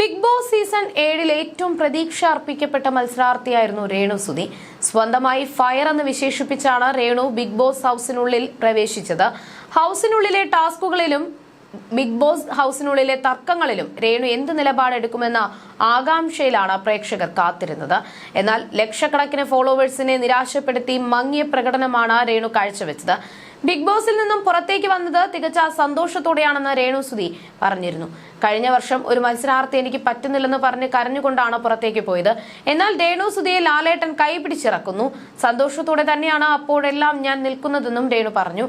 Big boss season ഏഴിൽ ഏറ്റവും പ്രതീക്ഷ അർപ്പിക്കപ്പെട്ട മത്സരാർത്ഥിയായിരുന്നു രേണു സുധി. സ്വന്തമായി ഫയർ എന്ന് വിശേഷിപ്പിച്ചാണ് രേണു ബിഗ് ബോസ് ഹൗസിനുള്ളിൽ പ്രവേശിച്ചത്. ഹൗസിനുള്ളിലെ ടാസ്കുകളിലും ബിഗ് ബോസ് ഹൗസിനുള്ളിലെ തർക്കങ്ങളിലും രേണു എന്ത് നിലപാടെടുക്കുമെന്ന ആകാംക്ഷയിലാണ് പ്രേക്ഷകർ കാത്തിരുന്നത്. എന്നാൽ ലക്ഷക്കണക്കിന് ഫോളോവേഴ്സിനെ നിരാശപ്പെടുത്തി മങ്ങിയ പ്രകടനമാണ് രേണു കാഴ്ചവെച്ചത്. ബിഗ് ബോസിൽ നിന്നും പുറത്തേക്ക് വന്നത് തികച്ച സന്തോഷത്തോടെയാണെന്ന് രേണു സുധി പറഞ്ഞിരുന്നു. കഴിഞ്ഞ വർഷം ഒരു മത്സരാർത്ഥി എനിക്ക് പറ്റുന്നില്ലെന്ന് പറഞ്ഞ് കരഞ്ഞുകൊണ്ടാണ് പുറത്തേക്ക് പോയത്. എന്നാൽ രേണു സുധിയെ ലാലേട്ടൻ കൈപിടിച്ചിറക്കുന്നു സന്തോഷത്തോടെ തന്നെയാണ് അപ്പോഴെല്ലാം ഞാൻ നിൽക്കുന്നതെന്നും രേണു പറഞ്ഞു.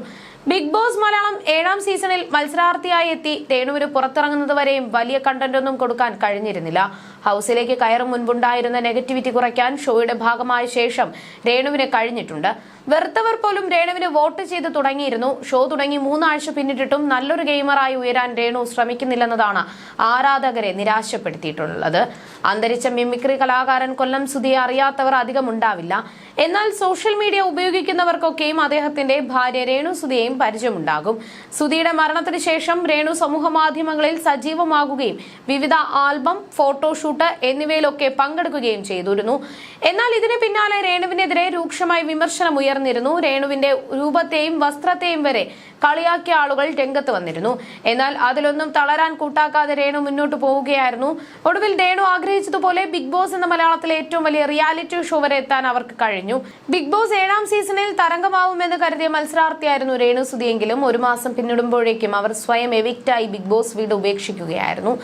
ബിഗ് ബോസ് മലയാളം ഏഴാം സീസണിൽ മത്സരാർത്ഥിയായി എത്തി രേണുവിന് പുറത്തിറങ്ങുന്നത് വരെയും വലിയ കണ്ടന്റൊന്നും കൊടുക്കാൻ കഴിഞ്ഞിരുന്നില്ല. ഹൗസിലേക്ക് കയറും മുൻപുണ്ടായിരുന്ന നെഗറ്റിവിറ്റി കുറയ്ക്കാൻ ഷോയുടെ ഭാഗമായ ശേഷം രേണുവിന് കഴിഞ്ഞിട്ടുണ്ട്. വെറുത്തവർ പോലും രേണുവിന് വോട്ട് ചെയ്ത് തുടങ്ങിയിരുന്നു. ഷോ തുടങ്ങി മൂന്നാഴ്ച പിന്നിട്ടിട്ടും നല്ലൊരു ഗെയിമറായി ഉയരാൻ രേണു ശ്രമിക്കുന്നില്ലെന്നതാണ് ആരാധകരെ നിരാശപ്പെടുത്തിയിട്ടുള്ളത്. അന്തരിച്ച മിമിക്രി കലാകാരൻ കൊല്ലം സുധിയെ അറിയാത്തവർ അധികം ഉണ്ടാവില്ല എന്നാൽ സോഷ്യൽ മീഡിയ ഉപയോഗിക്കുന്നവർക്കൊക്കെയും അദ്ദേഹത്തിന്റെ ഭാര്യ രേണു സുധിയെയും പരിചയമുണ്ടാകും. സുധിയുടെ മരണത്തിന് ശേഷം രേണു സമൂഹ മാധ്യമങ്ങളിൽ സജീവമാകുകയും വിവിധ ആൽബം ഫോട്ടോഷൂട്ട് എന്നിവയിലൊക്കെ പങ്കെടുക്കുകയും ചെയ്തിരുന്നു. എന്നാൽ ഇതിന് പിന്നാലെ രേണുവിനെതിരെ രൂക്ഷമായി വിമർശനം ഉയർന്നിരുന്നു. രേണുവിന്റെ രൂപത്തെയും വസ്ത്രത്തെയും വരെ കളിയാക്കിയ ആളുകൾ രംഗത്ത് വന്നിരുന്നു. എന്നാൽ അതിലൊന്നും തളരാൻ കൂട്ടാക്കാതെ രേണു മുന്നോട്ട് പോവുകയായിരുന്നു. ഒടുവിൽ രേണു ആഗ്രഹിച്ചതുപോലെ ബിഗ് ബോസ് എന്ന മലയാളത്തിലെ ഏറ്റവും വലിയ റിയാലിറ്റി ഷോ വരെ എത്താൻ അവർക്ക് കഴിഞ്ഞു. ബിഗ് ബോസ് ഏഴാം സീസണിൽ തരംഗമാവുമെന്ന് കരുതിയ മത്സരാർത്ഥിയായിരുന്നു രേണു സുധിയെങ്കിലും ഒരു മാസം പിന്നിടുമ്പോഴേക്കും അവർ സ്വയം എവിക്റ്റായി ബിഗ് ബോസ് വീട് ഉപേക്ഷിക്കുകയായിരുന്നു.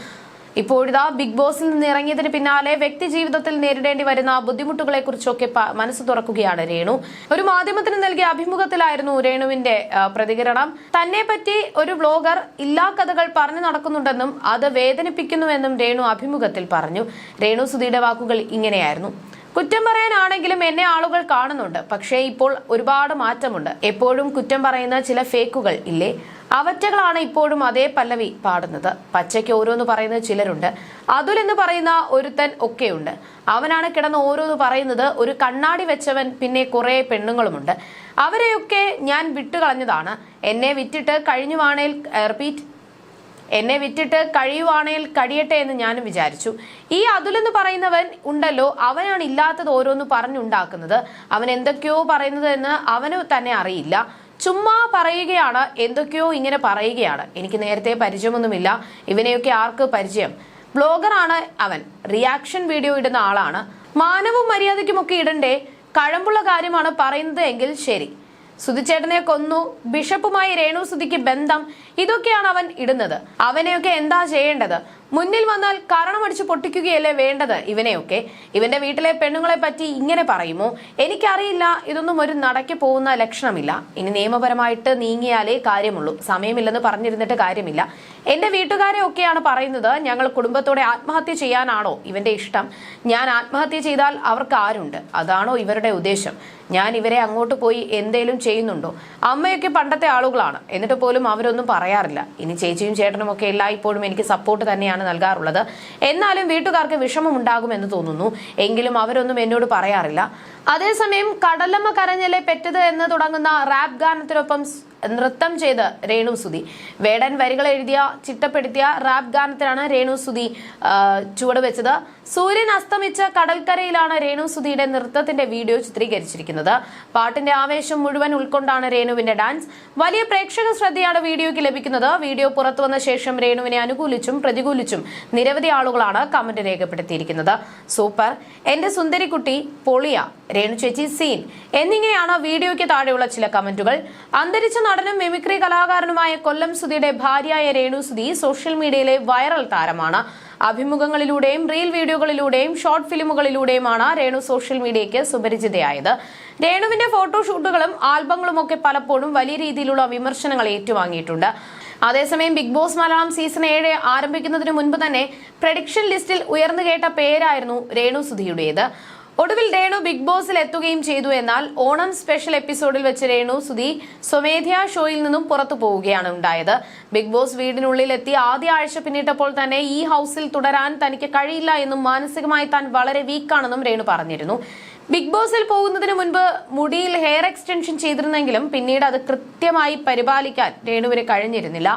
ഇപ്പോഴിതാ ബിഗ് ബോസിൽ നിന്ന് ഇറങ്ങിയതിന് പിന്നാലെ വ്യക്തി ജീവിതത്തിൽ നേരിടേണ്ടി വരുന്ന ബുദ്ധിമുട്ടുകളെ കുറിച്ചൊക്കെ മനസ്സ് തുറക്കുകയാണ് രേണു. ഒരു മാധ്യമത്തിന് നൽകിയ അഭിമുഖത്തിലായിരുന്നു രേണുവിന്റെ പ്രതികരണം. തന്നെ പറ്റി ഒരു വ്ലോഗർ ഇല്ലാ കഥകൾ പറഞ്ഞു നടക്കുന്നുണ്ടെന്നും അത് വേദനിപ്പിക്കുന്നുവെന്നും രേണു അഭിമുഖത്തിൽ പറഞ്ഞു. രേണു സുധിയുടെ വാക്കുകൾ ഇങ്ങനെയായിരുന്നു. കുറ്റം പറയാനാണെങ്കിലും എന്നെ ആളുകൾ കാണുന്നുണ്ട്. പക്ഷേ ഇപ്പോൾ ഒരുപാട് മാറ്റമുണ്ട്. എപ്പോഴും കുറ്റം പറയുന്ന ചില ഫേക്കുകൾ ഇല്ലേ? അവറ്റകളാണ് ഇപ്പോഴും അതേ പല്ലവി പാടുന്നത്. പച്ചയ്ക്ക് ഓരോന്ന് പറയുന്ന ചിലരുണ്ട്. അതുൽ എന്ന് പറയുന്ന ഒരുത്തൻ ഒക്കെയുണ്ട്. അവനാണ് കിടന്ന് ഓരോന്ന് പറയുന്നത് ഒരു കണ്ണാടി വെച്ചവൻ പിന്നെ കുറെ പെണ്ണുങ്ങളുമുണ്ട്. അവരെയൊക്കെ ഞാൻ വിട്ടുകളഞ്ഞതാണ്. എന്നെ വിറ്റിട്ട് കഴിഞ്ഞുവാണേൽ റിപ്പീറ്റ് എന്നെ വിറ്റിട്ട് കഴിയുവാണേൽ കഴിയട്ടെ എന്ന് ഞാനും വിചാരിച്ചു. ഈ അതുലെന്ന് പറയുന്നവൻ ഉണ്ടല്ലോ അവനാണ് ഇല്ലാത്തത് ഓരോന്ന് പറഞ്ഞുണ്ടാക്കുന്നത്. അവൻ എന്തൊക്കെയോ പറയുന്നത് എന്ന് അവന് തന്നെ അറിയില്ല. ചുമ്മാ പറയുകയാണ് എന്തൊക്കെയോ ഇങ്ങനെ പറയുകയാണ്. എനിക്ക് നേരത്തെ പരിചയമൊന്നുമില്ല. ഇവനെയൊക്കെ ആർക്ക് പരിചയം? ബ്ലോഗറാണ് അവൻ. റിയാക്ഷൻ വീഡിയോ ഇടുന്ന ആളാണ്. മാനവും മര്യാദയ്ക്കുമൊക്കെ ഇടണ്ടേ? കഴമ്പുള്ള കാര്യമാണ് പറയുന്നത് എങ്കിൽ ശരി. സുധിച്ചേട്ടനെ കൊന്നു. ബിഷപ്പുമായി രേണു സുധിക്ക് ബന്ധം. ഇതൊക്കെയാണ് അവൻ ഇടുന്നത്. അവനെയൊക്കെ എന്താ ചെയ്യേണ്ടത്? മുന്നിൽ വന്നാൽ കരണമടിച്ച് പൊട്ടിക്കുകയല്ലേ വേണ്ടത്? ഇവനെയൊക്കെ. ഇവന്റെ വീട്ടിലെ പെണ്ണുങ്ങളെ പറ്റി ഇങ്ങനെ പറയുമോ? എനിക്കറിയില്ല. ഇതൊന്നും ഒരു നടക്കി പോകുന്ന ലക്ഷണമില്ല. ഇനി നിയമപരമായിട്ട് നീങ്ങിയാലേ കാര്യമുള്ളൂ. സമയമില്ലെന്ന് പറഞ്ഞിരുന്നിട്ട് കാര്യമില്ല. എന്റെ വീട്ടുകാരെ ഒക്കെയാണ് പറയുന്നത് ഞങ്ങൾ കുടുംബത്തോടെ ആത്മഹത്യ ചെയ്യാനാണോ ഇവന്റെ ഇഷ്ടം? ഞാൻ ആത്മഹത്യ ചെയ്താൽ അവർക്ക് ആരുണ്ട്? അതാണോ ഇവരുടെ ഉദ്ദേശം. ഞാൻ ഇവരെ അങ്ങോട്ട് പോയി എന്തേലും ചെയ്യുന്നുണ്ടോ? അമ്മയൊക്കെ പണ്ടത്തെ ആളുകളാണ്. എന്നിട്ട് പോലും അവരൊന്നും പറയാറില്ല. ഇനി ചേച്ചിയും ചേട്ടനും ഒക്കെ എല്ലായ്പ്പോഴും എനിക്ക് സപ്പോർട്ട് തന്നെയാണ് നൽകാറുള്ളത്. എന്നാലും വീട്ടുകാർക്ക് വിഷമം വിഷമമുണ്ടാകുമെന്ന് തോന്നുന്നു. എങ്കിലും അവരൊന്നും എന്നോട് പറയാറില്ല. അതേസമയം കടലമ്മ കരഞ്ഞലെ പെറ്റത് എന്ന് തുടങ്ങുന്ന റാപ്പ് ഗാനത്തിനൊപ്പം നൃത്തം ചെയ്ത് രേണു സുധി. വേടൻ വരികൾ എഴുതിയ ചിട്ടപ്പെടുത്തിയ റാപ്പ് ഗാനത്തിലാണ് രേണു സുധി ചുവട് ചുവടുവെച്ചത് സൂര്യൻ അസ്തമിച്ച കടൽക്കരയിലാണ് രേണു സുധിയുടെ നൃത്തത്തിന്റെ വീഡിയോ ചിത്രീകരിച്ചിരിക്കുന്നത്. പാട്ടിന്റെ ആവേശം മുഴുവൻ ഉൾക്കൊണ്ടാണ് രേണുവിന്റെ ഡാൻസ്. വലിയ പ്രേക്ഷക ശ്രദ്ധയാണ് വീഡിയോയ്ക്ക് ലഭിക്കുന്നത്. വീഡിയോ പുറത്തു വന്ന ശേഷം രേണുവിനെ അനുകൂലിച്ചും പ്രതികൂലിച്ചും നിരവധി ആളുകളാണ് കമന്റ് രേഖപ്പെടുത്തിയിരിക്കുന്നത്. സൂപ്പർ. എന്റെ സുന്ദരിക്കുട്ടി പൊളിയ രേണു ചേച്ചി സീൻ. എന്നിങ്ങനെയാണ് വീഡിയോയ്ക്ക് താഴെയുള്ള ചില കമന്റുകൾ. അന്തരിച്ച നടനും മിമിക്രി കലാകാരനുമായ കൊല്ലം സുധിയുടെ ഭാര്യയായ രേണു സുധി സോഷ്യൽ മീഡിയയിലെ വൈറൽ താരമാണ്. അഭിമുഖങ്ങളിലൂടെയും റീൽ വീഡിയോകളിലൂടെയും ഷോർട്ട് ഫിലിമുകളിലൂടെയുമാണ് രേണു സോഷ്യൽ മീഡിയയ്ക്ക് സുപരിചിതയായത്. രേണുവിന്റെ ഫോട്ടോഷൂട്ടുകളും ആൽബങ്ങളും ഒക്കെ പലപ്പോഴും വലിയ രീതിയിലുള്ള വിമർശനങ്ങൾ ഏറ്റുവാങ്ങിയിട്ടുണ്ട്. അതേസമയം ബിഗ് ബോസ് മലയാളം സീസൺ ഏഴ് ആരംഭിക്കുന്നതിന് മുൻപ് തന്നെ പ്രഡിക്ഷൻ ലിസ്റ്റിൽ ഉയർന്നു കേട്ട പേരായിരുന്നു രേണു സുധിയുടേത്. ഒടുവിൽ രേണു ബിഗ് ബോസിൽ എത്തുകയും ചെയ്തു എന്നാൽ ഓണം സ്പെഷ്യൽ എപ്പിസോഡിൽ വെച്ച് രേണു സുധി സ്വമേധ്യ ഷോയിൽ നിന്നും പുറത്തു പോവുകയാണ് ഉണ്ടായത്. ബിഗ് ബോസ് വീടിനുള്ളിൽ എത്തി ആദ്യ ആഴ്ച പിന്നിട്ടപ്പോൾ തന്നെ ഈ ഹൗസിൽ തുടരാൻ തനിക്ക് കഴിയില്ല എന്നും മാനസികമായി താൻ വളരെ വീക്കാണെന്നും രേണു പറഞ്ഞിരുന്നു. ബിഗ് ബോസിൽ പോകുന്നതിന് മുൻപ് മുടിയിൽ ഹെയർ എക്സ്റ്റൻഷൻ ചെയ്തിരുന്നെങ്കിലും പിന്നീട് അത് കൃത്യമായി പരിപാലിക്കാൻ രേണുവിന് കഴിഞ്ഞിരുന്നില്ല.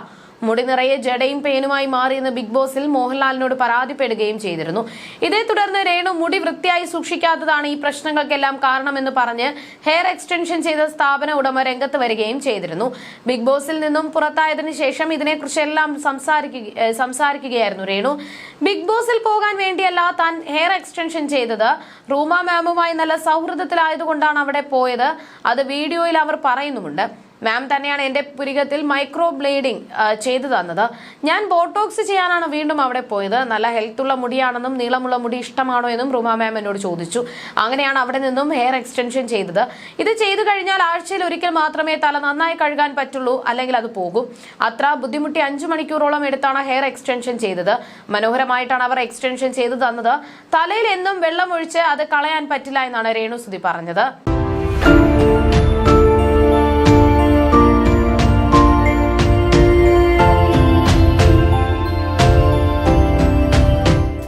മുടി നിറയെ ജടയും പേനുമായി മാറിയെന്ന് ബിഗ് ബോസിൽ മോഹൻലാലിനോട് പരാതിപ്പെടുകയും ചെയ്തിരുന്നു. ഇതേ തുടർന്ന് രേണു മുടി വൃത്തിയായി സൂക്ഷിക്കാത്തതാണ് ഈ പ്രശ്നങ്ങൾക്കെല്ലാം കാരണമെന്ന് പറഞ്ഞ് ഹെയർ എക്സ്റ്റൻഷൻ ചെയ്ത സ്ഥാപന ഉടമ രംഗത്ത് വരികയും ചെയ്തിരുന്നു. ബിഗ് ബോസിൽ നിന്നും പുറത്തായതിനു ശേഷം ഇതിനെക്കുറിച്ചെല്ലാം സംസാരിക്കുക സംസാരിക്കുകയായിരുന്നു രേണു. ബിഗ് ബോസിൽ പോകാൻ വേണ്ടിയല്ല താൻ ഹെയർ എക്സ്റ്റൻഷൻ ചെയ്തത്. റൂമ മാമുമായി നല്ല സൗഹൃദത്തിലായതുകൊണ്ടാണ് അവിടെ പോയത്. അത് വീഡിയോയിൽ അവർ പറയുന്നുമുണ്ട്. മാം തന്നെയാണ് എന്റെ പുരികത്തിൽ മൈക്രോ ബ്ലേഡിംഗ് ചെയ്തു തന്നത്. ഞാൻ ബോട്ടോക്സ് ചെയ്യാനാണ് വീണ്ടും അവിടെ പോയത്. നല്ല ഹെൽത്തുള്ള മുടിയാണെന്നും നീളമുള്ള മുടി ഇഷ്ടമാണോ എന്നും റുമ മാം എന്നോട് ചോദിച്ചു. അങ്ങനെയാണ് അവിടെ നിന്നും ഹെയർ എക്സ്റ്റൻഷൻ ചെയ്തത്. ഇത് ചെയ്തു കഴിഞ്ഞാൽ ആഴ്ചയിൽ ഒരിക്കൽ മാത്രമേ തല നന്നായി കഴുകാൻ പറ്റുള്ളൂ അല്ലെങ്കിൽ അത് പോകും. അത്ര ബുദ്ധിമുട്ടി അഞ്ചു മണിക്കൂറോളം എടുത്താണ് ഹെയർ എക്സ്റ്റൻഷൻ ചെയ്തത്. മനോഹരമായിട്ടാണ് അവർ എക്സ്റ്റൻഷൻ ചെയ്തു തന്നത്. തലയിൽ എന്നും വെള്ളമൊഴിച്ച് അത് കളയാൻ പറ്റില്ല എന്നാണ് രേണുസുതി പറഞ്ഞത്.